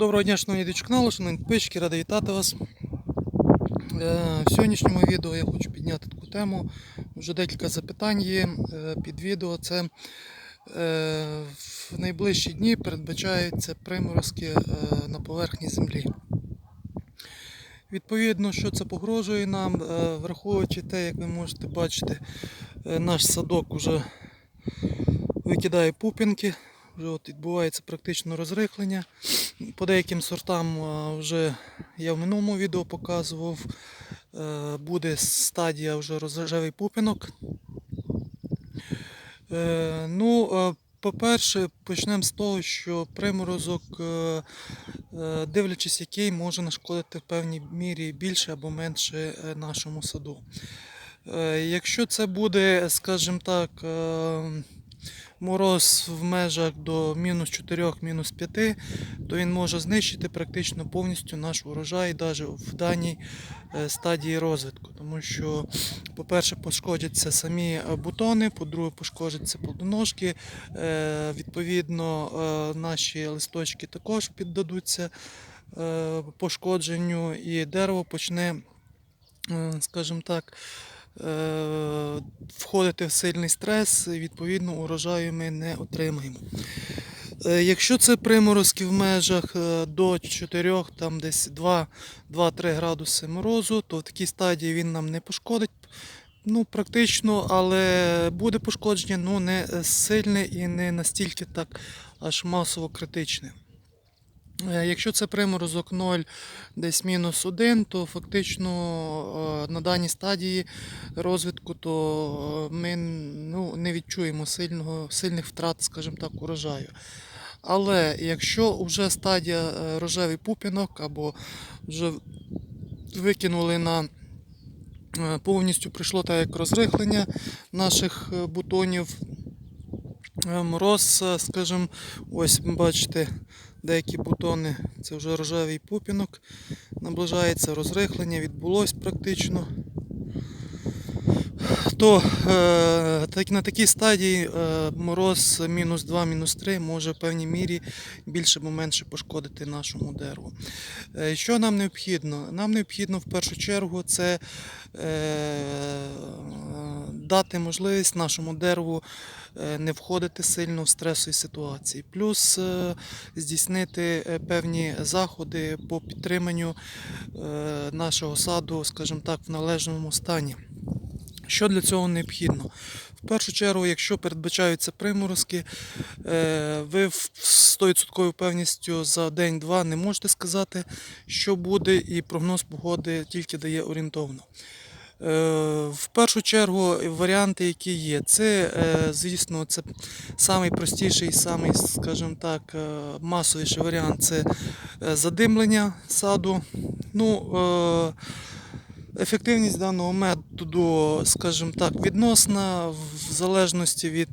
Доброго дня, шановні каналу, шановні підписчики, радий вітати вас. Е, В сьогоднішньому відео я хочу підняти таку тему. Вже декілька запитань є е, під відео. Це е, в найближчі дні передбачаються приморозки на поверхні землі. Відповідно, що це погрожує нам, враховуючи те, як ви можете бачити, наш садок вже викидає пупінки. Вже от відбувається практично розрихлення. По деяким сортам вже я в минулому відео показував, е, буде стадія вже рожевий пупінок. Е, Ну, по-перше, почнемо з того, що приморозок, е, дивлячись який, може нашкодити в певній мірі більше або менше нашому саду. Якщо це буде, скажімо так, мороз в межах до мінус 4, мінус 5, то він може знищити практично повністю наш урожай навіть в даній е, стадії розвитку. Тому що, по-перше, пошкодяться самі е, бутони, по-друге, пошкодяться плодоножки. Е, Відповідно, наші листочки також піддадуться пошкодженню, і дерево почне, скажімо так, входити в сильний стрес, відповідно урожаю ми не отримаємо. Е, Якщо це приморозки в межах е, до 4, там десь 2 2-3 градуси морозу, то в такій стадії він нам не пошкодить. Ну, практично, але буде пошкодження, ну не сильне і не настільки так аж масово критичне. Е, Якщо це приморозок 0, десь мінус 1, то фактично е, на даній стадії розвитку то е, ми ну, не відчуємо сильного, сильних втрат, скажімо так, урожаю. Але якщо вже стадія рожевий пупінок або вже викинули на повністю прийшло так як розрихлення наших бутонів, мороз, скажімо, ось бачите, деякі бутони, це вже рожевий пупінок, наближається розрихлення, відбулось практично. То е, на такій стадії е, мороз мінус 2, мінус 3 може в певній мірі більше або менше пошкодити нашому дереву. Е, що нам необхідно? Нам необхідно в першу чергу це дати можливість нашому дереву е, не входити сильно в стресові ситуації, плюс е, здійснити е, певні заходи по підтриманню нашого саду, скажімо так, в належному стані. Що для цього необхідно? В першу чергу, якщо передбачаються приморозки, ви з 100% певністю за день-два не можете сказати, що буде, і прогноз погоди тільки дає орієнтовно. Е, В першу чергу варіанти, які є, це, е, звісно, це найпростіший, самий, скажімо так, е, масовіший варіант це задимлення саду. Ну, Ефективність даного методу, скажімо так, відносна в залежності від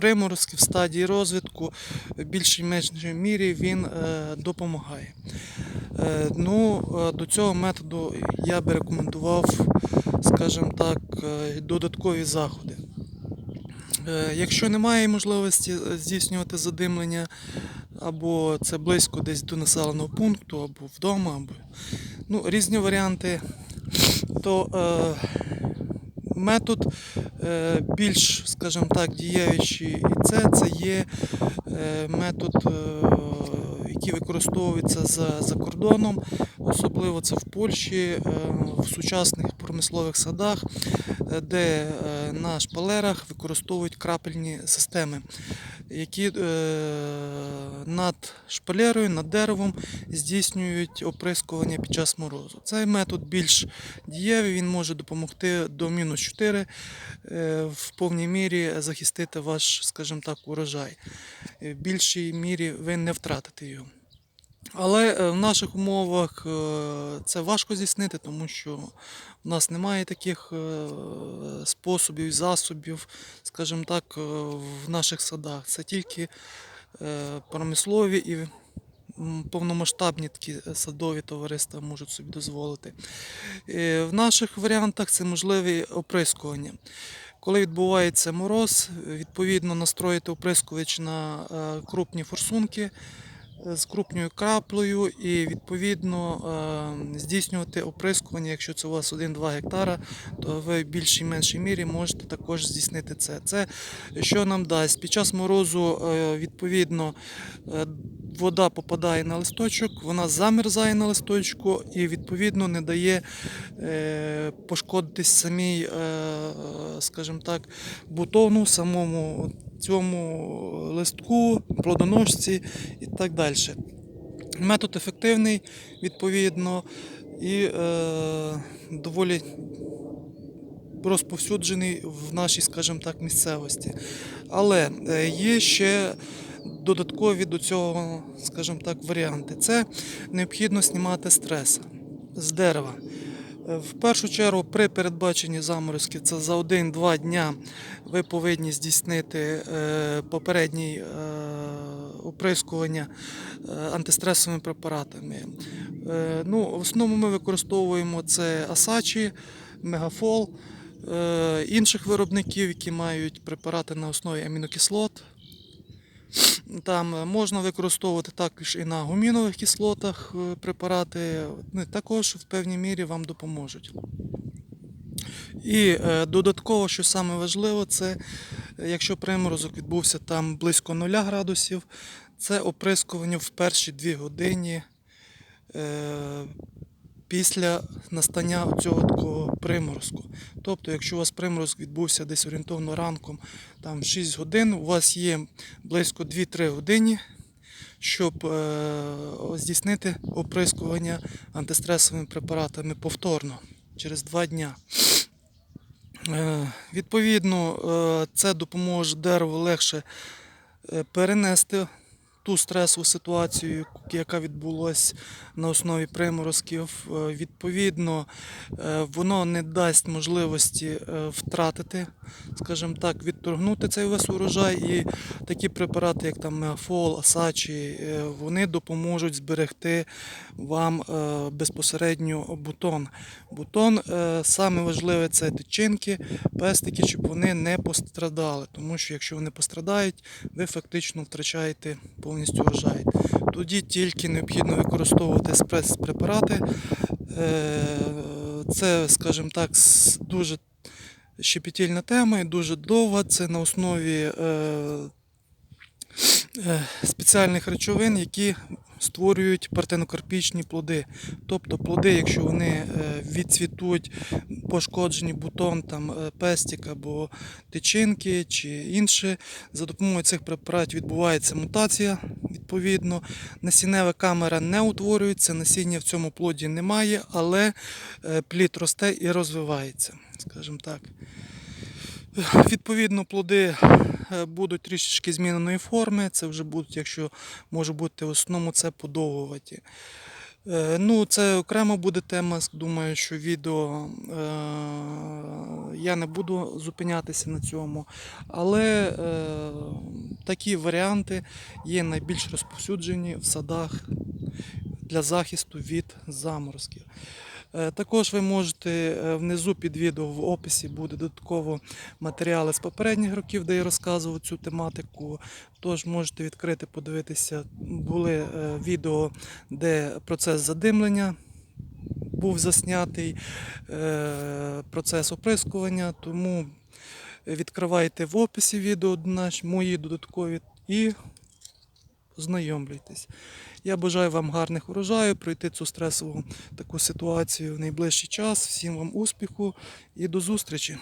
е, приморозків, стадії розвитку, в більшій меншій мірі він е, допомагає. Е, Ну, е, до цього методу я би рекомендував, скажімо так, додаткові заходи. Якщо немає можливості здійснювати задимлення, або це близько десь до населеного пункту, або вдома, або ну, різні варіанти, то е, метод е, більш, скажімо так, діяючий. І це, це є е, метод, е, який використовується за, за кордоном, особливо це в Польщі, в сучасних промислових садах, де на шпалерах використовують крапельні системи, які е, над шпалерою, над деревом здійснюють оприскування під час морозу. Цей метод більш дієвий, він може допомогти до мінус 4 е, в повній мірі захистити ваш, скажімо так, урожай. Е, В більшій мірі ви не втратите його. Але е, в наших умовах е, це важко здійснити, тому що в нас немає таких е, способів і засобів, скажімо так, в наших садах. Це тільки промислові і повномасштабні такі садові товариства можуть собі дозволити. В наших варіантах це можливі оприскування. Коли відбувається мороз, відповідно настроїти оприскувач на крупні форсунки з крупною краплею і відповідно е, здійснювати оприскування. Якщо це у вас 1-2 гектара, то ви в більшій меншій мірі можете також здійснити це. Це що нам дасть? Під час морозу е, відповідно е, вода попадає на листочок, вона замерзає на листочку і відповідно не дає пошкодитись самій, скажімо так, бутону, самому цьому листку, плодоножці і так далі. Метод ефективний, відповідно, і е, доволі розповсюджений в нашій, скажімо так, місцевості. Але е, є ще додаткові до цього, скажімо так, варіанти. Це необхідно знімати стрес з дерева. Е, В першу чергу, при передбаченні заморозків, це за 1-2 дня ви повинні здійснити е, попереднє е, оприскування антистресовими препаратами. Ну, в основному ми використовуємо це Асачі, Мегафол, інших виробників, які мають препарати на основі амінокислот. Там е, можна використовувати також і на гумінових кислотах е, препарати, також в певній мірі вам допоможуть. І е, додатково, що саме важливо, це якщо приморозок відбувся там близько 0 градусів, це оприскування в перші 2 години після настання цього такого приморозку. Тобто, якщо у вас приморозок відбувся десь орієнтовно ранком, там 6 годин, у вас є близько 2-3 години, щоб е, здійснити оприскування антистресовими препаратами повторно через 2 дня. Е, Відповідно, е, це допоможе дереву легше е, перенести ту стресову ситуацію, яка відбулася на основі приморозків. Е, Відповідно, е, воно не дасть можливості е, втратити, скажімо так, відторгнути цей весь урожай. І такі препарати, як там Меафол, Асачі, вони допоможуть зберегти вам безпосередньо бутон. Бутон саме важливе це тичинки, пестики, щоб вони не пострадали. Тому що якщо вони пострадають, ви фактично втрачаєте повністю вважають. Тоді тільки необхідно використовувати спрес-препарати. Це, скажімо так, дуже щепетільна тема і дуже довга. Це на основі е, е, спеціальних речовин, які створюють партенокарпічні плоди. Тобто плоди, якщо вони е, відцвітуть, пошкоджені бутон, там, е, пестик або тичинки чи інше, за допомогою цих препаратів відбувається мутація. Відповідно, насіннева камера не утворюється, насіння в цьому плоді немає, але е, плід росте і розвивається, скажімо так. Відповідно, плоди е, будуть трішечки зміненої форми. Це вже будуть, якщо може бути в основному, це подовгуваті. Е, Ну, це окремо буде тема. Думаю, що відео е, я не буду зупинятися на цьому. Але такі варіанти є найбільш розповсюджені в садах для захисту від заморозків. Е, Також ви можете е, внизу під відео в описі буде додатково матеріали з попередніх років, де я розказував цю тематику. Тож можете відкрити, подивитися. Були е, відео, де процес задимлення був заснятий, процес оприскування. Тому відкривайте в описі відео наші мої додаткові і знайомлюйтесь. Я бажаю вам гарних урожаю, пройти цю стресову таку ситуацію в найближчий час. Всім вам успіху і до зустрічі!